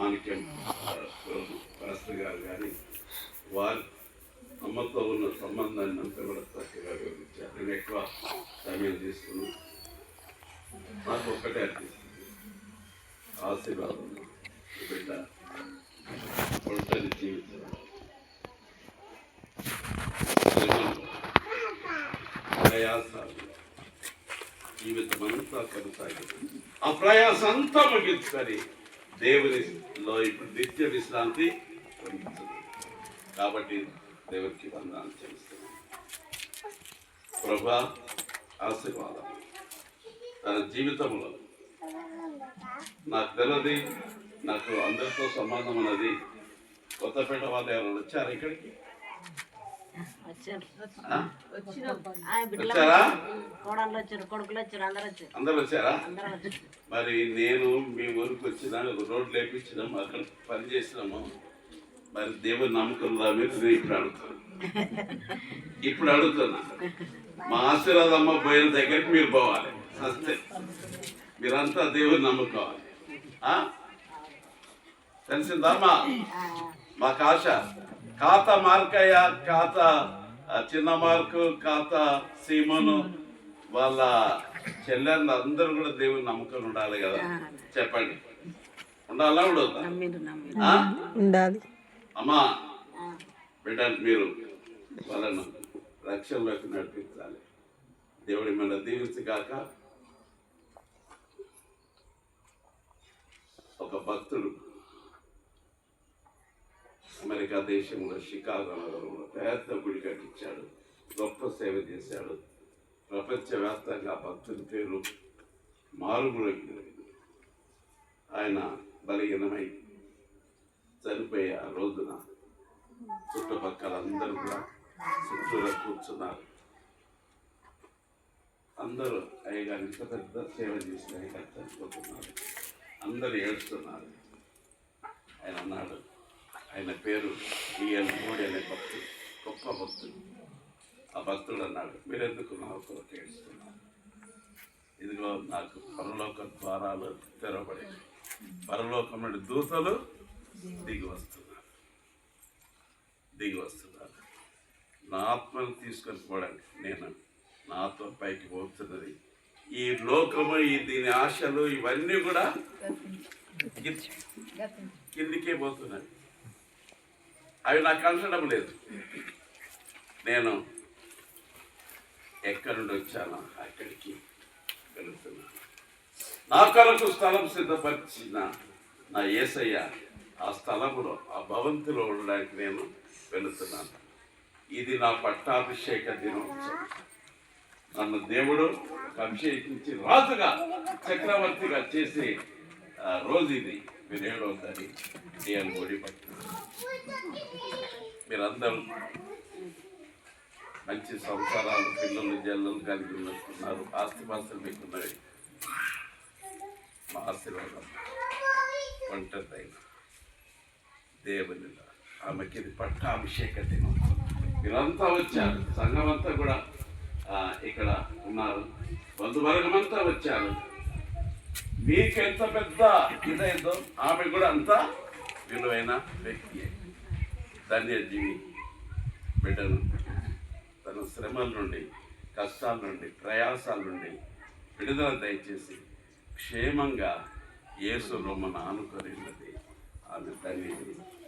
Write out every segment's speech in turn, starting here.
మాణిక్యం శాస్త్రి గారు కానీ వారి అమ్మతో ఉన్న సంబంధాన్ని అంతా కూడా చక్కగా వివరించారు. నేను ఎక్కువ సమయం తీసుకున్నాను నాకు ఒక్కటే అనిపిస్తుంది. ఆశీర్వాదం బిడ్డ ఒంటరి జీవితం. ప్రయాసాలు. జీవితం అంతా కొనసాగింది ఆ ప్రయాసం అంతా ముగించుకొని దేవునిలో ఇప్పుడు నిత్య విశ్రాంతి పొందుతుంది కాబట్టి దేవునికి వందనాలు చేస్తున్నాను ప్రభా ఆశీర్వాదం. తన జీవితంలో నాకు తెలియదు నాకు అందరితో సంబంధం ఉన్నది. కొత్తపేట వాళ్ళు ఎవరు వచ్చారు ఇక్కడికి? అందరు వచ్చారు. మరి నేను మీ ఊరికి వచ్చిన రోడ్లు వేపించినాము అక్కడ పని చేసినాము. మరి దేవుని నమ్మకం రా నేను ఇప్పుడు అడుగుతాను. ఇప్పుడు అడుగుతున్నా. మా ఆశీర్వాదమ్మ పోయిన దగ్గరికి మీరు పోవాలి. అంతే. మీరంతా దేవుని నమ్ముకోవాలి ఆ? తెలిసిందా మా మాకు ఆశ. ఖాత మార్కయ్య ఖాత చిన్న మార్కు ఖాత సీమను వాళ్ళ చెల్లెళ్ళు అందరూ కూడా దేవుని నమ్మకం ఉండాలి కదా. చెప్పండి. ఉండాలా ఆ? ఉండాలి. అమ్మా బిడ్డ మీరు వాళ్ళను రక్షణలోకి నడిపించాలి. దేవుడి మన దీవించగాక ఒక భక్తుడు అమెరికా దేశంలో షికాగో నగరంలో పెద్ద గుడి కట్టించాడు. గొప్ప సేవ చేశాడు. ప్రపంచవ్యాప్తంగా ఆ పేరు మారుమూలకి ఆయన బలహీనమై చనిపోయే ఆ రోజున చుట్టుపక్కల అందరూ కూడా చుట్టూరా కూర్చున్నారు. అందరూ అయ్యగారు ఇంత పెద్ద సేవ చేసిన అయ్యగారు చనిపోతున్నారు. అందరూ ఏడుస్తున్నారు. ఆయన అన్నాడు ఆయన పేరు ఈఎల్ మోడీ అనే భక్తుడు గొప్ప భక్తుడు ఆ భక్తుడు అన్నాడు మీరెందుకు నా కొరకు ఏడుస్తున్నారు? ఇదిగో నాకు పరలోక ద్వారాలు తెరవబడి పరలోకం నుండి దూతలు దిగి వస్తున్నారు. దిగి వస్తున్నారు. నా ఆత్మను తీసుకొని పోవడానికి నేను నా ఆత్మ పైకి పోతున్నది. ఈ లోకము ఈ దీని ఆశలు ఇవన్నీ కూడా కిందికే పోతున్నాయి. అవి నాకు కలసడం లేదు. నేను ఎక్కడి నుండి వచ్చానో అక్కడికి వెళుతున్నాను నా కొరకు స్థలం సిద్ధపరిచిన నా ఏసయ్య ఆ స్థలంలో ఆ భవంతిలో ఉండడానికి నేను వెళుతున్నాను. ఇది నా పట్టాభిషేక దినోత్సవం. నన్ను దేవుడు అభిషేకించి రాజుగా చక్రవర్తిగా చేసే రోజు ఇది. మీరు ఏడవద్దని నేను ముడిపడుతున్నాను మీరందరూ మంచి సంసారాలు పిల్లలు జల్లలు కలిగి ఉన్నట్టున్నారు. ఆస్తిపాస్తులు మీకున్నవి. మా ఆశీర్వాదం ఒంటరిదైన దేవుని ఆమెకి ఇది పట్టాభిషేక దినం. మీరంతా వచ్చారు. సంఘమంతా కూడా ఇక్కడ ఉన్నారు. బంధువర్గమంతా వచ్చారు. మీకు ఎంత పెద్ద ఇదైందో ఆమె కూడా అంత విలువైన వ్యక్తి. ధన్యజీవి. బిడ్డను తన శ్రమల నుండి కష్టాల నుండి ప్రయాసాల నుండి విడుదల దయచేసి క్షేమంగా యేసు రొమ్మను ఆనుకొని ఉన్నది ఆమె తల్లి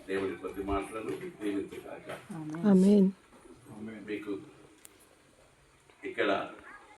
దేవుడి కొద్ది మాటలను దీవించగాక. ఆమేన్. మీకు ఇక్కడ